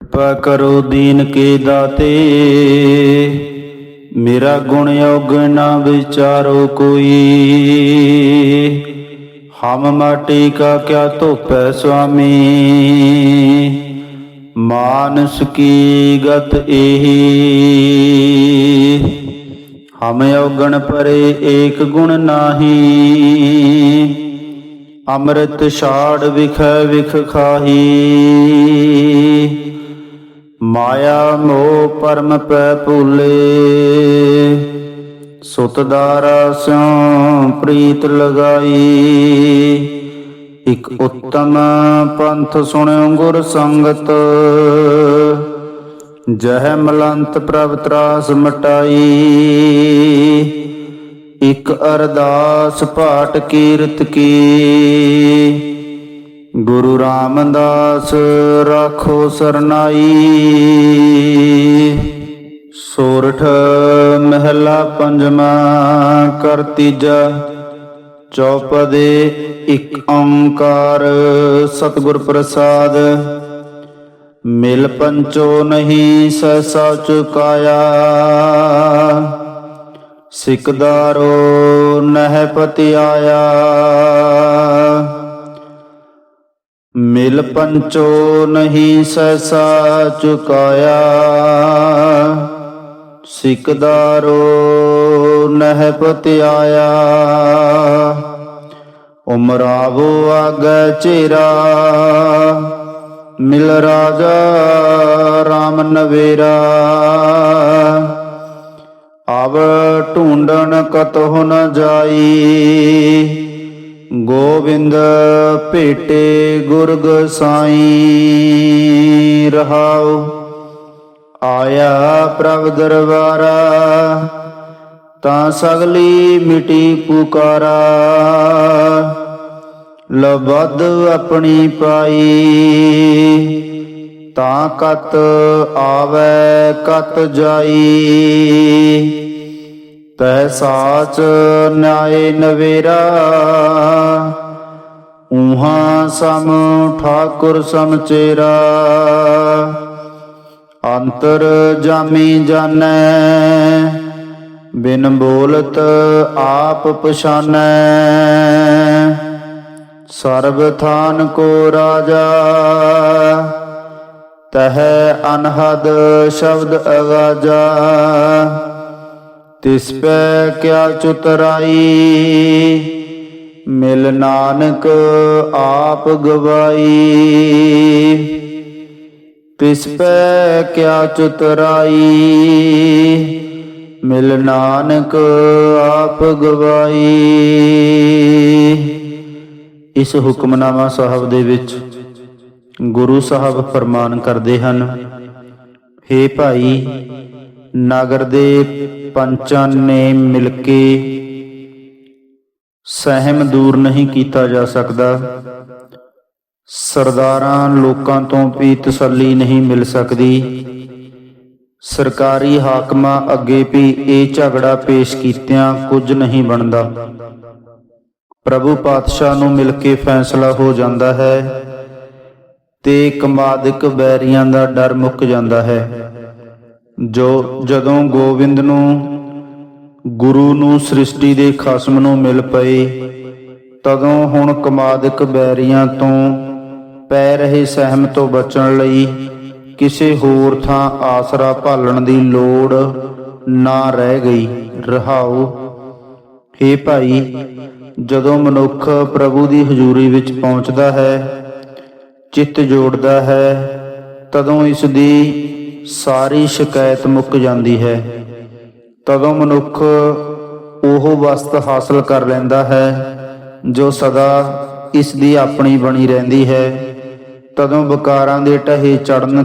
ਕਿਰਪਾ ਕਰੋ ਦੀਨ ਕੇ ਦਾਤੇ। ਮੇਰਾ ਗੁਣ ਔਗਣ ਨਾ ਵਿਚਾਰੋ ਕੋਈ। ਹਮ ਮਾਟੀ ਕਾ ਕਿਆ ਧੋਪੈ ਸੁਆਮੀ। ਮਾਨਸ ਕੀ ਗਤ ਇਹੀ ਹਮ ਔਗਣ ਪਰੇ ਏਕ ਗੁਣ ਨਾਹੀ। ਅੰਮ੍ਰਿਤ ਛਾੜ ਵਿਖੈ ਵਿਖ ਖਾਹੀ। ਮਾਇਆ ਮੋਹ ਪਰਮ ਪੈ ਭੂਲੇ। ਸੁਤ ਸਿਉ ਪ੍ਰੀਤ ਲਗਾਈ। ਇਕ ਉੱਤਮ ਪੰਥ ਸੁਣਿਓ ਗੁਰ ਸੰਗਤ। ਜਹ ਮਲੰਤ ਪ੍ਰਭ ਤਰਾਸ ਮਟਾਈ। ਇਕ ਅਰਦਾਸ ਪਾਟ ਕੀਰਤ ਕੀ। ਗੁਰੂ ਰਾਮਦਾਸ ਰਾਖੋ ਸਰਨਾਈ। ਸੋਰਠ ਮਹਿਲਾ ਪੰਜਵਾ ਕਰ ਤੀਜਾ, ਚੌਪਦੇ ਇੱਕ ਓੰਕਾਰ ਸਤਿਗੁਰ ਪ੍ਰਸਾਦ। ਮਿਲ ਪੰਚੋ ਨਹੀਂ ਸਹਿਸਾ ਚੁਕਾਇਆ। ਸਿਕਦਾਰੋ ਨਹਿ ਪਤੀ ਆਇਆ ਮਿਲ ਪੰਚੋ ਨਹੀਂ ਸਸਾ ਚੁਕਾਇਆ। ਸਿਕਦਾਰੋ ਨਹਿ ਪਤੀ ਆਇਆ ਉਮਰਾਵੋ ਆਗੈ ਚੇਰਾ। ਮਿਲ ਰਾਜਾ RAM ਨਵੇਰਾ। ਆਵ ਢੂੰਡਣ ਕਤਹੁ ਨ ਜਾਈ। ਗੋਬਿੰਦ ਭੇਟੇ ਗੁਰ ਗਸਾਈ, ਰਹਾਉ। ਆਇਆ ਪ੍ਰਭ ਦਰਬਾਰਾ, ਤਾਂ ਸਗਲੀ ਮਿਟੀ ਪੁਕਾਰਾ। ਲਬਦ ਆਪਣੀ ਪਾਈ, ਤਾਂ ਕਤ ਆਵੇ, ਕਤ ਜਾਈ। ਤਹਿ ਸਾਚ ਨਿਆਏ ਨਵੇਰਾ। ਉਹਾਂ ਸਮ ਠਾਕੁਰ ਸਮਚੇਰਾ ਅੰਤਰ ਜਾਮੀ ਜਾਣੈ, ਬਿਨ ਬੋਲਤ ਆਪ ਪਛਾਨੈ। ਸਰਬ ਥਾਨ ਕੋ ਰਾਜਾ, ਤਹ ਅਨਹਦ ਸ਼ਬਦ ਅਗਾਜਾ। ਤਿਸ ਪੈ ਕਿਆ ਚੁਤਰਾਈ। ਮਿਲ ਨਾਨਕ ਆਪ ਗਵਾਈ। ਤਿਸ ਪੈ ਕਿਆ ਚੁਤਰਾਈ। ਮਿਲ ਨਾਨਕ ਆਪ ਗਵਾਈ। ਇਸ ਹੁਕਮਨਾਮਾ ਸਾਹਿਬ ਦੇ ਵਿੱਚ ਗੁਰੂ ਸਾਹਿਬ ਫਰਮਾਨ ਕਰਦੇ ਹਨ हे ਭਾਈ, ਨਗਰ ਦੇ ਪੰਚਾਂ ਨੇ ਮਿਲ ਕੇ ਸਹਿਮ ਦੂਰ ਨਹੀਂ ਕੀਤਾ ਜਾ ਸਕਦਾ। ਸਰਦਾਰਾਂ ਲੋਕਾਂ ਤੋਂ ਵੀ ਤਸੱਲੀ ਨਹੀਂ ਮਿਲ ਸਕਦੀ। ਸਰਕਾਰੀ ਹਾਕਮਾਂ ਅੱਗੇ ਵੀ ਇਹ ਝਗੜਾ ਪੇਸ਼ ਕੀਤਿਆਂ ਕੁਝ ਨਹੀਂ ਬਣਦਾ। ਪ੍ਰਭੂ ਪਾਤਸ਼ਾਹ ਨੂੰ ਮਿਲ ਕੇ ਫੈਸਲਾ ਹੋ ਜਾਂਦਾ ਹੈ ਤੇ ਕਮਾਦਿਕ ਬੈਰੀਆਂ ਦਾ ਡਰ ਮੁੱਕ ਜਾਂਦਾ ਹੈ। ਜੋ ਜਦੋਂ ਗੋਬਿੰਦ ਨੂੰ, ਗੁਰੂ ਨੂੰ ਸ੍ਰਿਸ਼ਟੀ ਦੇ ਖਸਮ ਨੂੰ ਮਿਲ ਪਏ ਤਦੋਂ ਹੁਣ ਕਮਾਦਿਕ ਬੈਰੀਆਂ ਤੋਂ ਪੈ ਰਹੇ ਸਹਿਮ ਤੋਂ ਬਚਣ ਲਈ ਕਿਸੇ ਹੋਰ ਥਾਂ ਆਸਰਾ ਭਾਲਣ ਦੀ ਲੋੜ ਨਾ ਰਹਿ ਗਈ। ਰਹਾਉ हे ਭਾਈ, ਜਦੋਂ ਮਨੁੱਖ ਪ੍ਰਭੂ ਦੀ ਹਜ਼ੂਰੀ ਵਿੱਚ ਪਹੁੰਚਦਾ ਹੈ, ਚਿੱਤ ਜੋੜਦਾ ਹੈ, ਤਦੋਂ ਇਸ ਦੀ ਸਾਰੀ ਸ਼ਿਕਾਇਤ ਮੁੱਕ ਜਾਂਦੀ ਹੈ। ਤਦੋਂ ਮਨੁੱਖ ਉਹ ਵਸਤ ਹਾਸਲ ਕਰ ਲੈਂਦਾ ਹੈ, ਜੋ ਸਦਾ ਇਸ ਦੀ ਆਪਣੀ ਬਣੀ ਰਹਿੰਦੀ ਹੈ। ਤਦੋਂ ਵਿਕਾਰਾਂ ਦੇ ਢਹੇ ਚੜਨ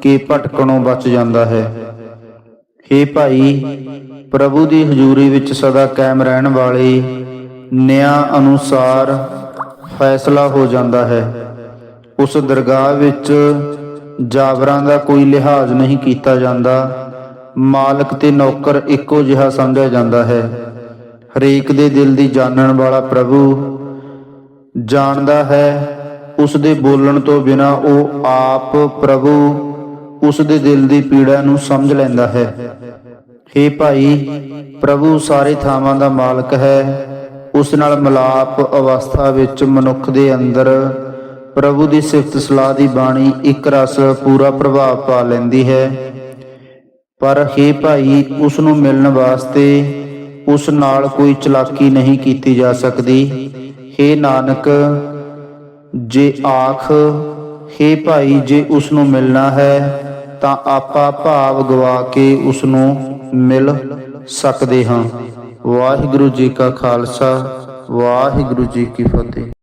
ਕੇ ਭਟਕਣੋਂ ਬਚ ਜਾਂਦਾ ਹੈ। हे ਭਾਈ, ਪ੍ਰਭੂ ਦੀ ਹਜ਼ੂਰੀ ਵਿੱਚ ਸਦਾ ਕਾਇਮ ਰਹਿਣ ਵਾਲੇ ਨਿਆਂ ਅਨੁਸਾਰ ਫੈਸਲਾ ਹੋ ਜਾਂਦਾ ਹੈ। ਉਸ ਦਰਗਾਹ ਵਿੱਚ ਜਾਬਰਾਂ ਦਾ ਕੋਈ ਲਿਹਾਜ਼ ਨਹੀਂ ਕੀਤਾ ਜਾਂਦਾ। ਮਾਲਕ ਤੇ ਨੌਕਰ ਇੱਕੋ ਜਿਹਾ ਸਮਝਿਆ ਜਾਂਦਾ ਹੈ। ਹਰੇਕ ਦੇ ਦਿਲ ਦੀ ਜਾਣਨ ਵਾਲਾ ਪ੍ਰਭੂ ਜਾਣਦਾ ਹੈ, ਉਸ ਦੇ ਬੋਲਣ ਤੋਂ ਬਿਨਾ ਉਹ ਆਪ ਪ੍ਰਭੂ, ਉਸ ਦੇ ਦਿਲ ਦੀ ਪੀੜਾ ਨੂੰ ਸਮਝ ਲੈਂਦਾ ਹੈ। ਹੇ ਭਾਈ, ਪ੍ਰਭੂ ਸਾਰੇ ਥਾਵਾਂ ਦਾ ਮਾਲਕ ਹੈ, ਉਸ ਨਾਲ ਮਿਲਾਪ ਅਵਸਥਾ ਵਿੱਚ ਮਨੁੱਖ ਦੇ ਅੰਦਰ ਪ੍ਰਭੂ ਦੀ ਸਿਫਤ ਸਲਾਹ ਦੀ ਬਾਣੀ ਇੱਕ ਰਸ ਪੂਰਾ ਪ੍ਰਭਾਵ ਪਾ ਲੈਂਦੀ ਹੈ। ਪਰ ਹੇ ਭਾਈ ਉਸ ਨੂੰ ਮਿਲਣ ਵਾਸਤੇ ਉਸ ਨਾਲ ਕੋਈ ਚਲਾਕੀ ਨਹੀਂ ਕੀਤੀ ਜਾ ਸਕਦੀ। ਹੇ ਨਾਨਕ, ਜੇ ਆਖ, ਹੇ ਭਾਈ, ਜੇ ਉਸ ਨੂੰ ਮਿਲਣਾ ਹੈ, ਤਾਂ ਆਪਾ ਭਾਵ ਗਵਾ ਕੇ ਉਸ ਨੂੰ ਮਿਲ ਸਕਦੇ ਹਾਂ। ਵਾਹਿਗੁਰੂ ਜੀ ਕਾ ਖਾਲਸਾ, ਵਾਹਿਗੁਰੂ ਜੀ ਕੀ ਫਤਿਹ।